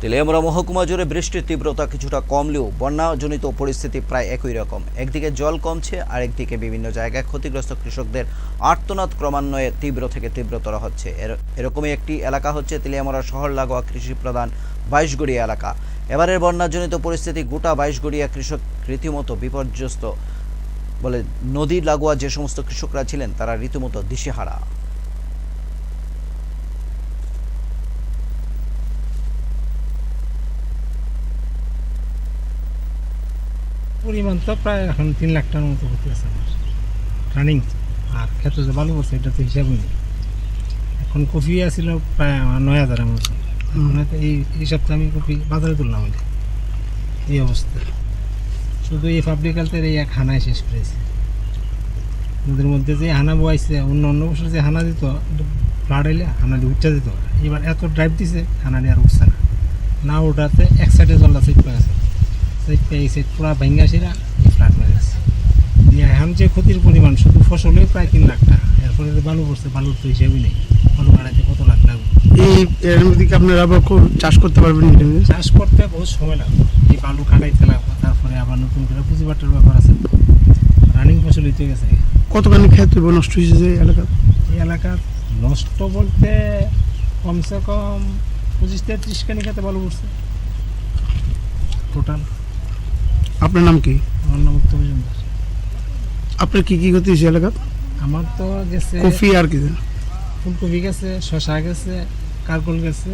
তেলিয়ামুড়া মহকুমা জুড়ে বৃষ্টির তীব্রতা কিছুটা কমলেও বন্যাজনিত পরিস্থিতি প্রায় একই রকম। একদিকে জল কমছে আর একদিকে বিভিন্ন জায়গায় ক্ষতিগ্রস্ত কৃষকদের আর্তনাদ ক্রমান্বয়ে তীব্র থেকে তীব্রতর হচ্ছে। এর- এরকমই একটি এলাকা হচ্ছে তেলিয়ামুড়া শহর লাগোয়া কৃষি প্রধান বাইশগড়িয়া এলাকা। এবারের বন্যাজনিত পরিস্থিতি গোটা বাইশগড়িয়া কৃষক রীতিমতো বিপর্যস্ত বলে নদী লাগোয়া যে সমস্ত কৃষকরা ছিলেন, তারা রীতিমতো দিশেহারা। পরিমাণ তো প্রায় এখন তিন লাখ টাকার মতো হতে আছে আমার। রানিং আর ক্ষেত্রে যে বালু বলছে এটা তো হিসাব নেই। এখন কফি আসছিল প্রায় আমার নয় হাজারের মতো। এই এই সপ্তাহে আমি কফি বাজারে তুললাম আমি এই অবস্থা। শুধু এই পাবলিক হেলথের এই এক হানায় শেষ করেছে। নদীর মধ্যে যে হানা বয়াইছে অন্য অন্য বছর যে হানা দিত ফ্লাড এলে হানা দিয়ে উঠতে দিত এবার এত ড্রাইভ দিছে হানা দিয়ে আর উঠছে না। না ওঠাতে এক সাইডে জলটা সেট পেয়ে পেয়ে এই সাইড পুরা ভেঙ্গা সেরা এই ফ্লাট মেরে গেছে। দিয়ে এখন যে ক্ষতির পরিমাণ শুধু ফসলে প্রায় তিন লাখ টাকা। এরপরে বালু পড়ছে বালুর তো হিসাবই নেই। বালু কাটাইতে কত লাখ লাগবে? এই এর মধ্যে কি আপনারা আবার চাষ করতে পারবেন চাষ করতে বহুত সময় লাগবে। এই বালু কাটাইতে লাগবে তারপরে আবার নতুন করে পুঁজি বাটার ব্যাপার আছে। রানিং ফসল হইতে গেছে। কতখানি ক্ষেত নষ্ট হয়েছে যে এলাকা? এই এলাকার নষ্ট বলতে কমসে কম পঁচিশ থেকে ত্রিশ খানি খেতে বালু পড়ছে। টোটাল আপনার নাম কি? আমার নাম উত্তম মজুমদার আপনার কি কি ক্ষতি হয়েছে এলাকা আমার তো গেছে কফি আর কি। ফুলকপি গেছে শশা গেছে কারকল গেছে।